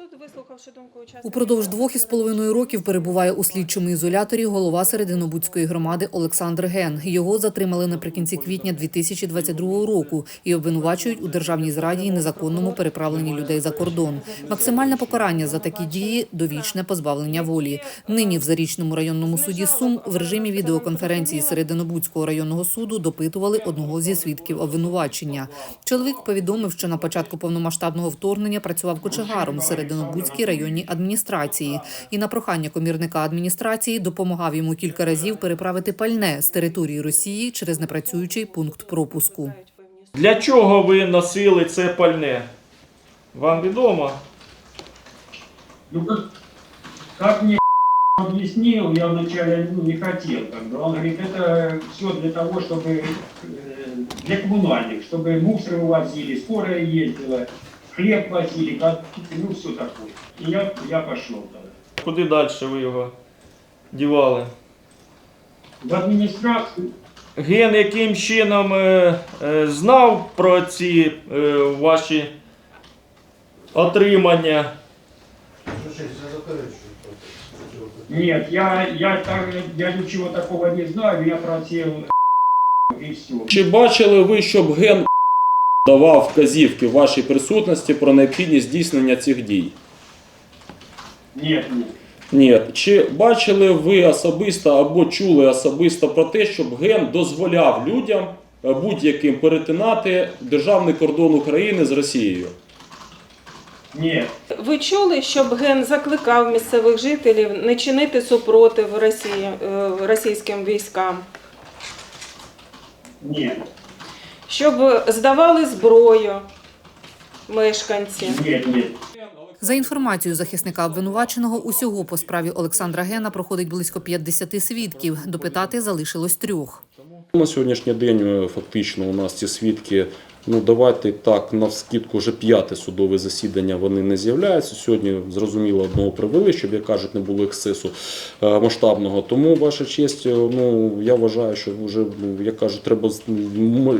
Суд, вислухавши думку учасників... Упродовж двох із половиною років перебуває у слідчому ізоляторі голова Серединобудської громади Олександр Ген. Його затримали наприкінці квітня 2022 року і обвинувачують у державній зраді і незаконному переправленні людей за кордон. Максимальне покарання за такі дії довічне позбавлення волі. Нині в зарічному районному суді Сум в режимі відеоконференції Серединобудського районного суду допитували одного зі свідків обвинувачення. Чоловік повідомив, що на початку повномасштабного вторгнення працював кочегаром в Серединобудській районній адміністрації і на прохання комірника адміністрації допомагав йому кілька разів переправити пальне з території Росії через непрацюючий пункт пропуску. Для чого ви носили це пальне? Вам відомо? Ну как, как мне объяснил, я вначале ну, не хотел, как бы. Он говорит, это все для того, чтобы э, для коммунальных, чтобы мусор вывозили, скорая ездила, хлеб возили, ну все такое. И я, я пошел тогда. Куди далі ви його дівали? В администрацию, Ген яким чином е, е, знав про ці е, ваші отримання? нет, я, я, так, я ничего такого не знаю, я просил и все. Чи бачили ви, щоб ген давав вказівки в вашій присутності про необхідність здійснення цих дій? Нет, нет. Ні. Чи бачили ви особисто або чули особисто про те, щоб ген дозволяв людям е, будь-яким перетинати державний кордон України з Росією? Нет, Ви чули, щоб ген закликав місцевих жителів не чинити супротив Росії, е, російським військам, нет, щоб здавали зброю мешканці? За інформацією захисника обвинуваченого, усього по справі Олександра Гена проходить близько 50 свідків. Допитати залишилось трьох. На сьогоднішній день е, фактично у нас ці свідки. Ну, давайте так, навскідку вже п'яте судове засідання вони не з'являються. Сьогодні, зрозуміло, одного привели, щоб, як кажуть, не було ексцесу е, масштабного. Тому, ваша честь, е, ну, я вважаю, що вже, як кажуть, треба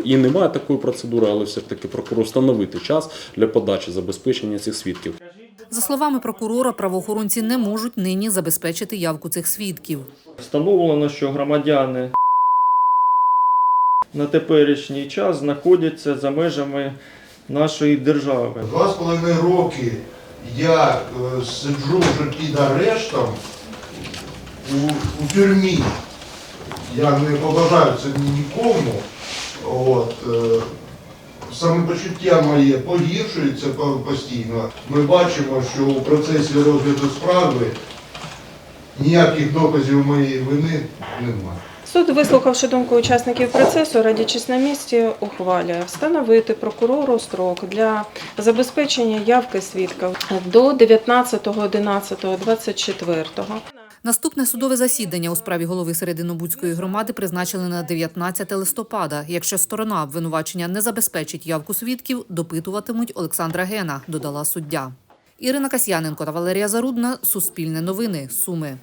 і немає такої процедури, але все ж таки прокурор встановити час для подачі забезпечення цих свідків. За словами прокурора, правоохоронці не можуть нині забезпечити явку цих свідків. Встановлено, що громадяни на теперішній час знаходяться за межами нашої держави. Два з половиною роки я е, сиджу вже під арештом у, у тюрмі. Я не побажаю це нікому. От, е, самопочуття моє погіршується постійно. Ми бачимо, що у процесі розгляду справи ніяких доказів моєї вини немає. Суд, вислухавши думку учасників процесу, радячись на місці, ухвалює встановити прокурору строк для забезпечення явки свідків до 19.11.24. Наступне судове засідання у справі голови Серединобудської громади призначили на 19 листопада. Якщо сторона обвинувачення не забезпечить явку свідків, допитуватимуть Олександра Гена, додала суддя. Ірина Касьяненко та Валерія Зарудна. Суспільне новини. Суми.